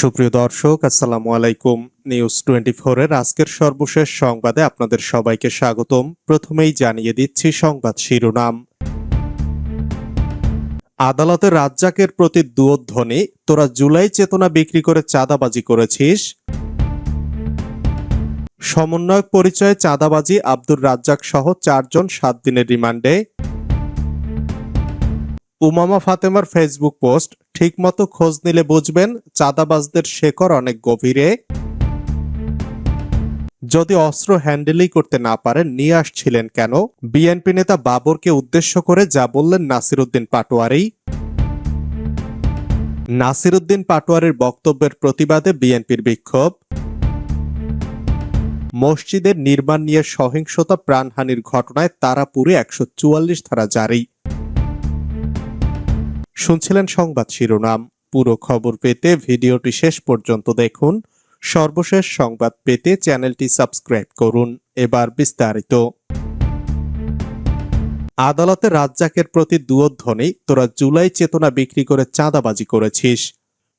সুপ্রিয় দর্শক, আসসালামু আলাইকুম। নিউজ টোয়েন্টি এর আজকের সর্বশেষ সংবাদে আপনাদের সবাইকে স্বাগতম। প্রথমেই জানিয়ে দিচ্ছি সংবাদ শিরোনাম। আদালতে রাজ্জাকের প্রতি দুয়োধ্বনি, তোরা জুলাই চেতনা বিক্রি করে চাঁদাবাজি করেছিস। সমন্বয়ক পরিচয়ে চাঁদাবাজি, আব্দুর রাজ্জাক সহ চারজন সাত দিনের রিমান্ডে। উমামা ফাতেমার ফেসবুক পোস্ট ঠিকমতো খোঁজ নিলে বুঝবেন, চাঁদাবাজদের শেকর অনেক গভীরে। যদি অস্ত্র হ্যান্ডেলই করতে না পারেন, নিয়ে আসছিলেন কেন? বিএনপি নেতা বাবরকে উদ্দেশ্য করে যা বললেন নাসিরুদ্দিন পাটোয়ারি নাসিরুদ্দিন পাটোয়ারির বক্তব্যের প্রতিবাদে বিএনপির বিক্ষোভ। মসজিদের নির্মাণ নিয়ে সহিংসতা প্রাণহানির ঘটনায় তারাপুরে একশো চুয়াল্লিশ ধারা জারি। শুনছিলেন সংবাদ শিরোনাম। পুরো খবর পেতে ভিডিওটি শেষ পর্যন্ত দেখুন। সর্বশেষ সংবাদ পেতে চ্যানেলটি সাবস্ক্রাইব করুন। এবার বিস্তারিত। আদালতে রাজ্জাকের প্রতি দুয়োধ্বনি, তোরা জুলাই চেতনা বিক্রি করে চাঁদাবাজি করেছিস।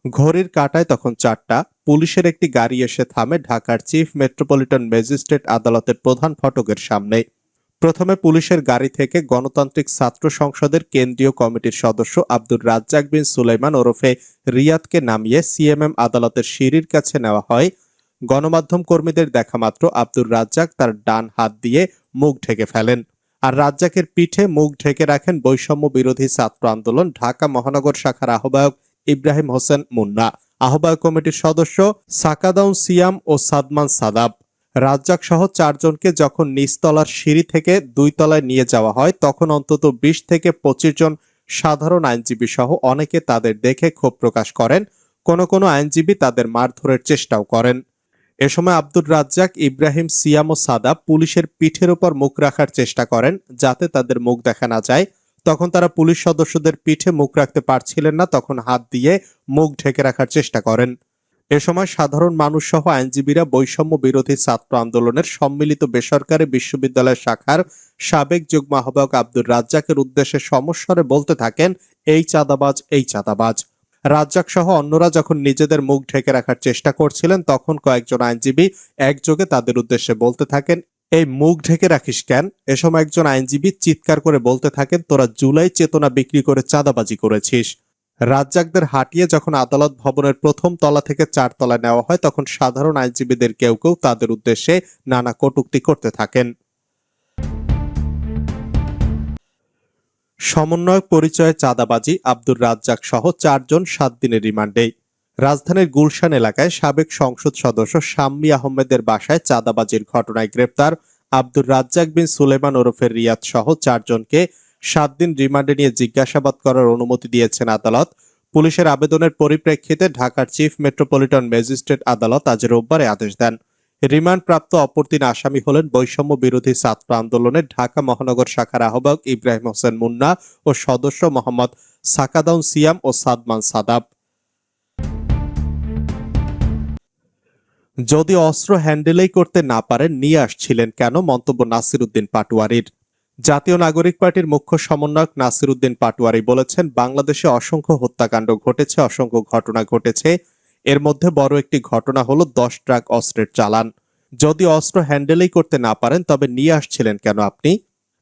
ঘড়ির কাটায় তখন চারটা, পুলিশের একটি গাড়ি এসে থামে ঢাকার চিফ মেট্রোপলিটন ম্যাজিস্ট্রেট আদালতের প্রধান ফটকের সামনে। প্রথমে পুলিশের গাড়ি থেকে গণতান্ত্রিক ছাত্র সংসদের কেন্দ্রীয় কমিটির সদস্য আব্দুর রাজ্জাক বিন সুলাইমান ওরফে রিয়াদকে নামিয়ে সিএমএম আদালতের সিঁড়ির কাছে নেওয়া হয়। গণমাধ্যম কর্মীদের দেখা মাত্র আব্দুর রাজ্জাক তার ডান হাত দিয়ে মুখ ঢেকে ফেলেন। আর রাজ্জাকের পিঠে মুখ ঢেকে রাখেন বৈষম্য বিরোধী ছাত্র আন্দোলন ঢাকা মহানগর শাখার আহ্বায়ক ইব্রাহিম হোসেন মুন্না। আহ্বায়ক কমিটির সদস্য সাকাদাউন সিয়াম ও সাদমান সাদাব। রাজ্জাক সহ চারজনকে যখন নিচতলার সিঁড়ি থেকে দুই তলায় নিয়ে যাওয়া হয়, তখন অন্তত বিশ থেকে পঁচিশ জন সাধারণ আইনজীবী সহ অনেকে তাদের দেখে ক্ষোভ প্রকাশ করেন। কোনো কোনো আইনজীবী তাদের মারধরের চেষ্টাও করেন। এ সময় আব্দুর রাজ্জাক, ইব্রাহিম সিয়াম ও সাদা পুলিশের পিঠের উপর মুখ রাখার চেষ্টা করেন যাতে তাদের মুখ দেখা না যায়। তখন তারা পুলিশ সদস্যদের পিঠে মুখ রাখতে পারছিলেন না, তখন হাত দিয়ে মুখ ঢেকে রাখার চেষ্টা করেন। এ সময় সাধারণ মানুষ সহ আইনজীবীরা বৈষম্য বিরোধী ছাত্র আন্দোলনের সম্মিলিত বেসরকারি বিশ্ববিদ্যালয় শাখার সাবেক যুগ্ম আহ্বায়ক আব্দুর রাজ্জাকের উদ্দেশ্যে সমস্বরে বলতে থাকেন, এই চাঁদাবাজ এই চাঁদাবাজ। রাজ্জাক সহ অন্যরা যখন নিজেদের মুখ ঢেকে রাখার চেষ্টা করছিলেন, তখন কয়েকজন আইনজীবী একযোগে তাদের উদ্দেশ্যে বলতে থাকেন, এই মুখ ঢেকে রাখিস কেন? এ সময় একজন আইনজীবী চিৎকার করে বলতে থাকেন, তোরা জুলাই চেতনা বিক্রি করে চাঁদাবাজি করেছিস। রাজ্জাকদের হাঁটিয়ে যখন আদালত ভবনের প্রথম তলা থেকে চার তলা নেওয়া হয়, তখন সাধারণ আইনজীবীদের কেউ কেউ তাদের উদ্দেশ্যে নানা কটুক্তি করতে থাকেন। সমন্বয়ক পরিচয়ে চাঁদাবাজি, আব্দুর রাজ্জাক সহ চারজন সাত দিনের রিমান্ডে। রাজধানীর গুলশান এলাকায় সাবেক সংসদ সদস্য শাম্মী আহমেদের বাসায় চাঁদাবাজির ঘটনায় গ্রেপ্তার আব্দুর রাজ্জাক বিন সুলেমান ওরফের রিয়াদ সহ চারজনকে সাত দিন রিমান্ডে নিয়ে জিজ্ঞাসাবাদ করার অনুমতি দিয়েছেন আদালত। পুলিশের আবেদনের পরিপ্রেক্ষিতে ঢাকার চিফ মেট্রোপলিটন ম্যাজিস্ট্রেট আদালত আজ রোববারে আদেশ দেন। রিমান্ডপ্রাপ্ত অপর তিন আসামি হলেন বৈষম্য বিরোধী ছাত্র আন্দোলনের ঢাকা মহানগর শাখার আহ্বায়ক ইব্রাহিম হোসেন মুন্না ও সদস্য মোহাম্মদ সাকাদাউন সিয়াম ও সাদমান সাদাব। যদি অস্ত্র হ্যান্ডেলেই করতে না পারেন, নিয়ে আসছিলেন কেন? মন্তব্য নাসির উদ্দিন পাটোয়ারির। জাতীয় নাগরিক পার্টির মুখ্য সমন্বয়ক নাসিরুদ্দিন পাটোয়ারি বলেছেন, বাংলাদেশে অসংখ্য হত্যাকাণ্ড ঘটেছে, অসংখ্য ঘটনা ঘটেছে। এর মধ্যে বড় একটি ঘটনা হলো দশ ট্রাক অস্ত্রের চালান। যদি অস্ত্র হ্যান্ডেলেই করতে না পারেন, তবে নিয়ে আসছিলেন কেন আপনি?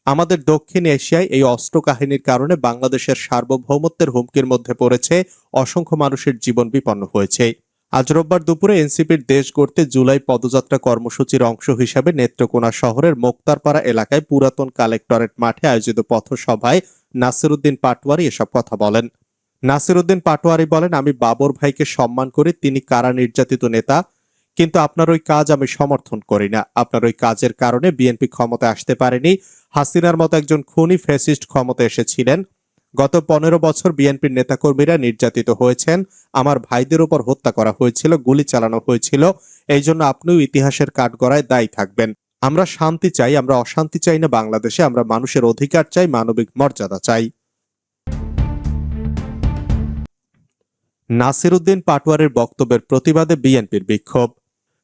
আমাদের দক্ষিণ এশিয়ায় এই অস্ত্র কাহিনীর কারণে বাংলাদেশের সার্বভৌমত্বের হুমকির মধ্যে পড়েছে, অসংখ্য মানুষের জীবন বিপন্ন হয়েছে। আজ রোববার দুপুরে এনসিপির দেশ গড়তে জুলাই পদযাত্রা কর্মসূচির অংশ হিসাবে নেত্রকোনা শহরের মোক্তারপাড়া এলাকায় পুরাতন কালেক্টরেট মাঠে আয়োজিত পথসভায় নাসিরুদ্দিন পাটোয়ারি এসব কথা বলেন। নাসিরুদ্দিন পাটোয়ারি বলেন, আমি বাবর ভাইকে সম্মান করি, তিনি কারা নির্যাতিত নেতা, কিন্তু আপনার ওই কাজ আমি সমর্থন করি না। আপনার ওই কাজের কারণে বিএনপি ক্ষমতায় আসতে পারেনি। হাসিনার মতো একজন খুনি ফ্যাসিস্ট ক্ষমতা এসেছিলেন। গত পনেরো বছর বিএনপির নেতাকর্মীরা নির্যাতিত হয়েছেন। আমার ভাইদের উপর হত্যা করা হয়েছিল, গুলি চালানো হয়েছিল। এই জন্য আপনিও ইতিহাসের কাঠগড়ায় দায়ী থাকবেন। আমরা শান্তি চাই, আমরা অশান্তি চাই না বাংলাদেশে, আমরা মানুষের অধিকার চাই, মানবিক মর্যাদা চাই। নাসিরুদ্দিন পাটোয়ারের বক্তব্যের প্রতিবাদে বিএনপির বিক্ষোভ।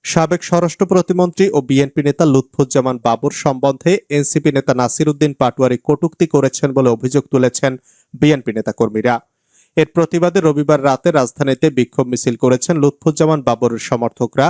সাবেক স্বরাষ্ট্র প্রতিমন্ত্রী ও বিএনপি নেতা লুৎফুজ্জামান বাবুর সম্বন্ধে এনসিপি নেতা নাসিরুদ্দিন পাটোয়ারি কটূক্তি করেছেন বলে অভিযোগ তুলেছেন বিএনপি নেতাকর্মীরা। এর প্রতিবাদে রবিবার রাতে রাজধানীতে বিক্ষোভ মিছিল করেছেন লুৎফুজ্জামান বাবরের সমর্থকরা।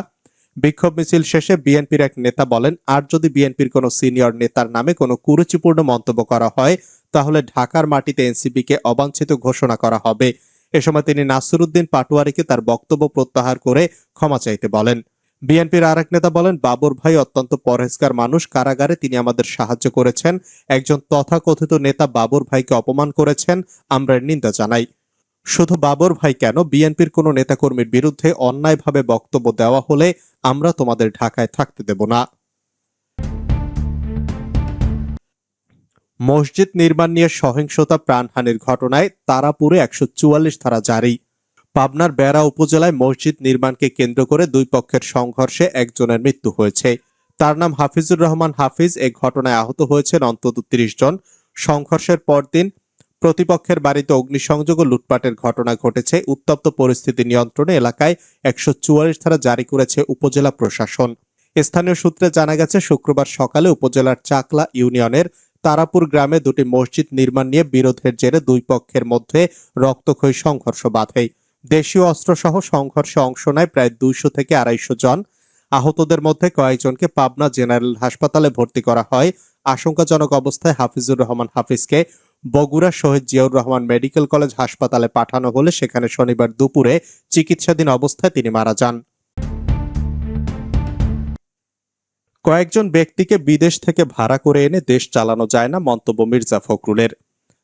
বিক্ষোভ মিছিল শেষে বিএনপির এক নেতা বলেন, আর যদি বিএনপির কোনো সিনিয়র নেতার নামে কোনো কুরুচিপূর্ণ মন্তব্য করা হয়, তাহলে ঢাকার মাটিতে এনসিপিকে অবাঞ্ছিত ঘোষণা করা হবে। এ সময় তিনি নাসিরুদ্দিন পাটোয়ারিকে তার বক্তব্য প্রত্যাহার করে ক্ষমা চাইতে বলেন। বিএনপির আরেক নেতা বলেন, বাবর ভাই অত্যন্ত পরহেজগার মানুষ। কারাগারে তিনি আমাদের সাহায্য করেছেন। একজন তথাকথিত নেতা বাবর ভাইকে অপমান করেছেন। আমরা নিন্দা জানাই। শুধু বাবর ভাই কেন? বিএনপির কোনো নেতাকর্মীর বিরুদ্ধে অন্যায়ভাবে বক্তব্য দেওয়া হলে আমরা তোমাদের ঢাকায় থাকতে দেব না। মসজিদ নির্মাণ নিয়ে সহিংসতা প্রাণহানির ঘটনায় তারাপুরে একশো চুয়াল্লিশ ধারা জারি। পাবনার বেড়া উপজেলায় মসজিদ নির্মাণকে কেন্দ্র করে দুই পক্ষের সংঘর্ষে একজনের মৃত্যু হয়েছে। তার নাম হাফিজুর রহমান হাফিজ। এই ঘটনায় আহত হয়েছেন অন্তত তিরিশ জন। সংঘর্ষের পরদিন প্রতিপক্ষের বাড়িতে অগ্নিসংযোগ ও লুটপাটের ঘটনা ঘটেছে। উত্তপ্ত পরিস্থিতি নিয়ন্ত্রণে এলাকায় একশো চুয়াল্লিশ ধারা জারি করেছে উপজেলা প্রশাসন। স্থানীয় সূত্রে জানা গেছে, শুক্রবার সকালে উপজেলার চাকলা ইউনিয়নের তারাপুর গ্রামে দুটি মসজিদ নির্মাণ নিয়ে বিরোধের জেরে দুই পক্ষের মধ্যে রক্তক্ষয়ী সংঘর্ষ বাধে। দেশীয় অস্ত্রসহ সংঘর্ষে অংশ নেয় প্রায় দুইশো থেকে আড়াইশো জন। আহতদের মধ্যে কয়েকজনকে পাবনা জেনারেল হাসপাতালে ভর্তি করা হয়। আশঙ্কাজনক অবস্থায় হাফিজুর রহমান হাফিজকে বগুড়া শহীদ জিয়াউর রহমান মেডিকেল কলেজ হাসপাতালে পাঠানো হলে সেখানে শনিবার দুপুরে চিকিৎসাধীন অবস্থায় তিনি মারা যান। কয়েকজন ব্যক্তিকে বিদেশ থেকে ভাড়া করে এনে দেশ চালানো যায় না, মন্তব্য মির্জা ফখরুলের।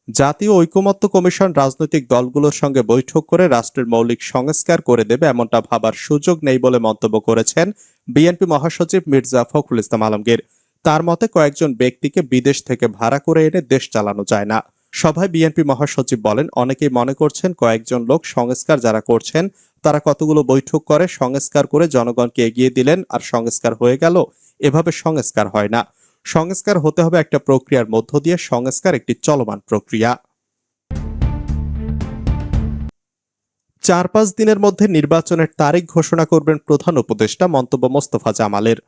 জাতীয় ঐকমত্য কমিশন রাজনৈতিক দলগুলোর সঙ্গে বৈঠক করে রাষ্ট্রের মৌলিক সংস্কার করে দেবে এমনটা ভাবার সুযোগ নেই বলে মন্তব্য করেছেন বিএনপি মহাসচিব মির্জা ফখরুল ইসলাম আলমগীর। তার মতে কয়েকজন ব্যক্তিকে বিদেশ থেকে ভাড়া করে এনে দেশ চালানো যায় না। সভায় বিএনপি মহাসচিব বলেন, অনেকেই মনে করছেন কয়েকজন লোক সংস্কার যারা করছেন, তারা কতগুলো বৈঠক করে সংস্কার করে জনগণকে এগিয়ে দিলেন আর সংস্কার হয়ে গেল, এভাবে সংস্কার হয় না। সংস্কার হতে হবে একটা প্রক্রিয়ার মধ্য দিয়ে। সংস্কার একটি চলমান প্রক্রিয়া। চার পাঁচ দিনের মধ্যে নির্বাচনের তারিখ ঘোষণা করবেন প্রধান উপদেষ্টা মন্তব্য মোস্তফা জামালের।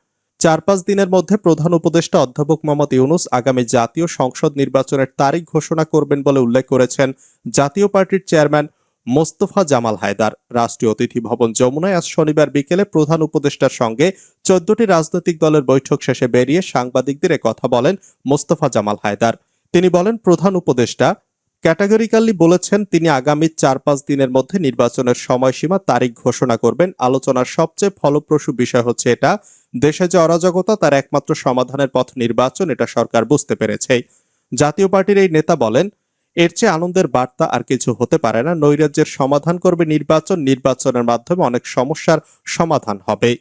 চার পাঁচ দিনের মধ্যে প্রধান উপদেষ্টা অধ্যাপক মোহাম্মদ ইউনুস আগামী জাতীয় সংসদ নির্বাচনের তারিখ ঘোষণা করবেন বলে উল্লেখ করেছেন। জাতীয় পার্টির চেয়ারম্যান মোস্তফা জামাল হায়দার রাষ্ট্রীয় অতিথি ভবন যমুনায় আজ শনিবার বিকেলে প্রধান উপদেষ্টার সঙ্গে চোদ্দটি রাজনৈতিক দলের বৈঠক শেষে বেরিয়ে সাংবাদিকদের কথা বলেন মোস্তফা জামাল হায়দার। তিনি বলেন, প্রধান উপদেষ্টা ক্যাটাগরিক্যালি বলেছেন, তিনি আগামী চার পাঁচ দিনের মধ্যে নির্বাচনের সময়সীমা, তারিখ ঘোষণা করবেন। আলোচনার সবচেয়ে ফলপ্রসূ বিষয় হচ্ছে এটা, দেশে যে অরাজকতা, তার একমাত্র সমাধানের পথ নির্বাচন, এটা সরকার বুঝতে পেরেছে। জাতীয় পার্টির এই নেতা বলেন এর চেয়ে আনন্দের বার্তা আর কিছু হতে পারে না। নৈরাজ্যের সমাধান করবে নির্বাচন। নির্বাচনের মাধ্যমে অনেক সমস্যার সমাধান হবে।